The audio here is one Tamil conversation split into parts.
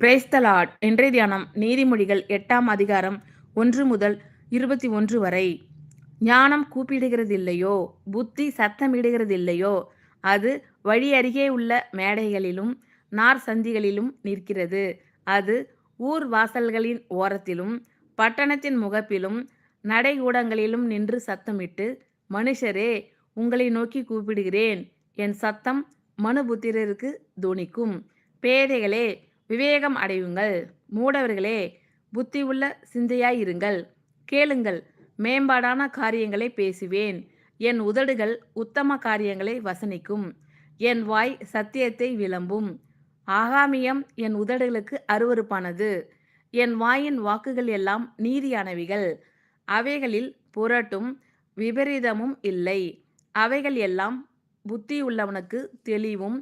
பிரேஸ்தலாட் இன்றைய தியானம் நீதிமொழிகள் எட்டாம் அதிகாரம் ஒன்று முதல் இருபத்தி ஒன்று வரை. ஞானம் கூப்பிடுகிறதில்லையோ? புத்தி சத்தமிடுகிறதில்லையோ? அது வழி அருகே உள்ள மேடைகளிலும் நார் சந்திகளிலும் நிற்கிறது. அது ஊர் வாசல்களின் ஓரத்திலும் பட்டணத்தின் முகப்பிலும் நடைகூடங்களிலும் நின்று சத்தமிட்டு மனுஷரே உங்களை நோக்கி கூப்பிடுகிறேன். என் சத்தம் மனுபுத்திரருக்கு துணிக்கும். பேதைகளே விவேகம் அடையுங்கள். மூடவர்களே புத்தி உள்ள சிந்தையாயிருங்கள். கேளுங்கள் மேம்பாடான காரியங்களை பேசுவேன். என் உதடுகள் உத்தம காரியங்களை வசனிக்கும். என் வாய் சத்தியத்தை விளம்பும். ஆகாமியம் என் உதடுகளுக்கு அருவருப்பானது. என் வாயின் வாக்குகள் எல்லாம் நீதியானவைகள். அவைகளில் புரட்டும் விபரீதமும் இல்லை. அவைகள் எல்லாம் புத்தி உள்ளவனுக்கு தெளிவும்.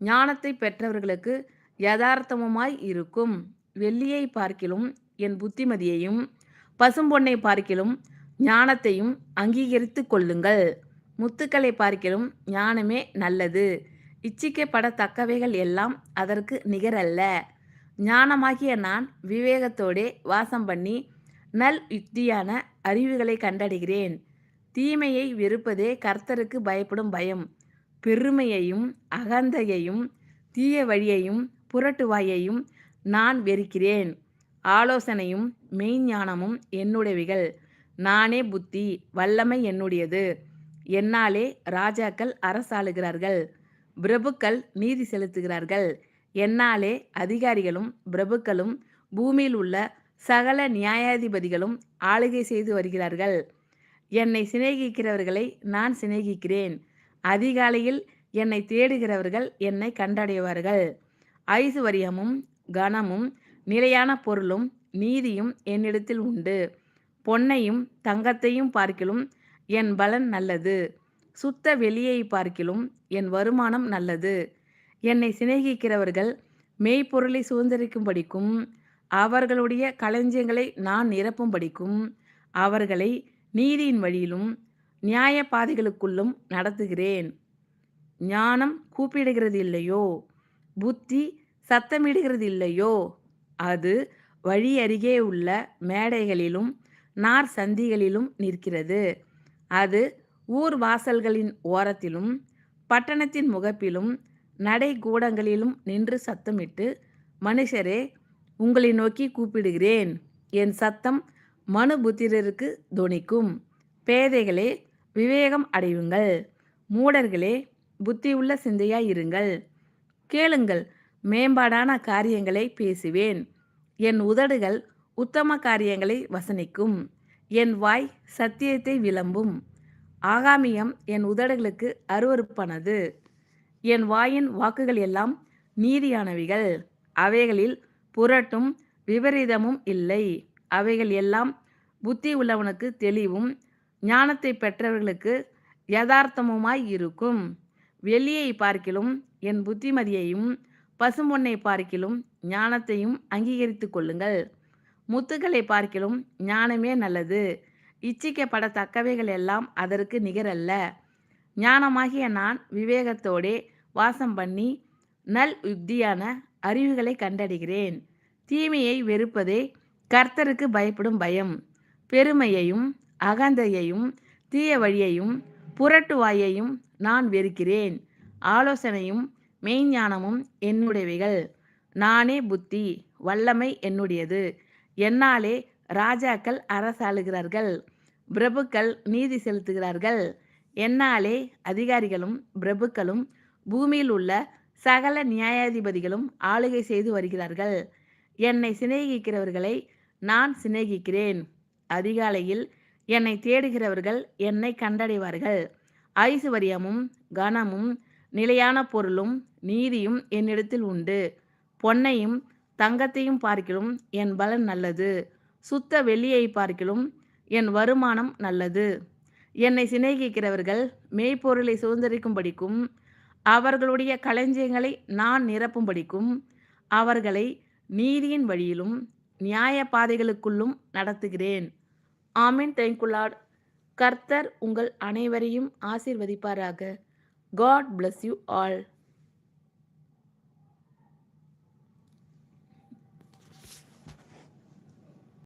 ஞானத்தை பெற்றவர்களுக்கு யதார்த்தமுமாய் இருக்கும். வெள்ளியை பார்க்கிலும் என் புத்திமதியையும் பசும்பொன்னை பார்க்கிலும் ஞானத்தையும் அங்கீகரித்து கொள்ளுங்கள். முத்துக்களை பார்க்கிலும் ஞானமே நல்லது. இச்சிக்கப்படத்தக்கவைகள் எல்லாம் அதற்கு நிகரல்ல. ஞானமாகிய நான் விவேகத்தோடே வாசம் பண்ணி நல் யுக்தியான அறிவுகளை கண்டடைகிறேன். தீமையை வெறுப்பதே கர்த்தருக்கு பயப்படும் பயம். பெருமையையும் அகந்தையையும் தீய வழியையும் புரட்டுவாயையும் நான் வெறுக்கிறேன். ஆலோசனையும் மெய்ஞானமும் என்னுடையவைகள். நானே புத்தி வல்லமை என்னுடையது. என்னாலே ராஜாக்கள் அரசாளுகிறார்கள். பிரபுக்கள் நீதி செலுத்துகிறார்கள். என்னாலே அதிகாரிகளும் பிரபுக்களும் பூமியில் உள்ள சகல நியாயாதிபதிகளும் ஆளுகை செய்து வருகிறார்கள். என்னை சிநேகிக்கிறவர்களை நான் சிநேகிக்கிறேன். அதிகாலையில் என்னை தேடுகிறவர்கள் என்னை கண்டடைவார்கள். ஐசுவரியமும் கனமும் நிலையான பொருளும் நீதியும் என்னிடத்தில் உண்டு. பொன்னையும் தங்கத்தையும் பார்க்கிலும் என் பலன் நல்லது. சுத்த வெளியை பார்க்கிலும் என் வருமானம் நல்லது. என்னை சிநேகிக்கிறவர்கள் மெய்ப்பொருளை சுதந்திரிக்கும்படிக்கும் அவர்களுடைய களஞ்சியங்களை நான் நிரப்பும்படிக்கும் அவர்களை நீதியின் வழியிலும் நியாய பாதைகளுக்குள்ளும் நடத்துகிறேன். ஞானம் கூப்பிடுகிறது இல்லையோ? புத்தி சத்தமிடுகிறது இல்லையோ அது வழி அருகே உள்ள மேடைகளிலும் நார் சந்திகளிலும் நிற்கிறது. அது ஊர் வாசல்களின் ஓரத்திலும் பட்டணத்தின் முகப்பிலும் நடை கூடங்களிலும் நின்று சத்தமிட்டு மனுஷரே உங்களை நோக்கி கூப்பிடுகிறேன். என் சத்தம் மனு புத்திரருக்கு தொனிக்கும் பேதைகளே விவேகம் அடையுங்கள். மூடர்களே புத்தியுள்ள சிந்தையாயிருங்கள் கேளுங்கள் மேம்பாடான காரியங்களை பேசுவேன். என் உதடுகள் உத்தம காரியங்களை வசனிக்கும். என் வாய் சத்தியத்தை விளம்பும். ஆகாமியம் என் உதடுகளுக்கு அருவறுப்பானது என் வாயின் வாக்குகள் எல்லாம் நீதியானவைகள். அவைகளில் புரட்டும் விபரீதமும் இல்லை. அவைகள் எல்லாம் புத்தி உள்ளவனுக்கு தெளிவும் ஞானத்தை பெற்றவர்களுக்கு யதார்த்தமுமாய் இருக்கும். வெள்ளியை பார்க்கிலும் என் புத்திமதியையும் பசும்பொன்னை பார்க்கிலும் ஞானத்தையும் அங்கீகரித்து கொள்ளுங்கள். முத்துக்களை பார்க்கிலும் ஞானமே நல்லது. இச்சிக்கப்படத்தக்கவைகள் எல்லாம் அதற்கு நிகரல்ல. ஞானமாகிய நான் விவேகத்தோடே வாசம் பண்ணி நல் யுக்தியான அறிவுகளை கண்டடைகிறேன். தீமையை வெறுப்பதே கர்த்தருக்கு பயப்படும் பயம். பெருமையையும் அகந்தையையும் தீய வழியையும் புரட்டுவாயையும் நான் வெறுக்கிறேன். ஆலோசனையும் மெய்ஞானமும் என்னுடையவைகள். நானே புத்தி வல்லமை என்னுடையது. என்னாலே ராஜாக்கள் அரசாளுகிறார்கள் பிரபுக்கள் நீதி செலுத்துகிறார்கள். என்னாலே அதிகாரிகளும் பிரபுக்களும் பூமியில் உள்ள சகல நியாயாதிபதிகளும் ஆளுகை செய்து வருகிறார்கள். என்னை சிநேகிக்கிறவர்களை நான் சிநேகிக்கிறேன். அதிகாலையில் என்னை தேடுகிறவர்கள் என்னை கண்டடைவார்கள். ஐஸ்வர்யமும் கனமும் நிலையான பொருளும் நீதியும் என்னிடத்தில் உண்டு. பொன்னையும் தங்கத்தையும் பார்க்கிலும் என் பலன் நல்லது. சுத்த வெள்ளியை பார்க்கிலும் என் வருமானம் நல்லது. என்னை சிநேகிக்கிறவர்கள் மெய்ப்பொருளை சுதந்திரிக்கும்படிக்கும் அவர்களுடைய களஞ்சியங்களை நான் நிரப்பும்படிக்கும் அவர்களை நீதியின் வழியிலும் நியாய பாதைகளுக்குள்ளும் நடத்துகிறேன். ஆமீன். தேங்குலாட் கர்த்தர் உங்கள் அனைவரையும் ஆசீர்வதிப்பாராக. God bless you all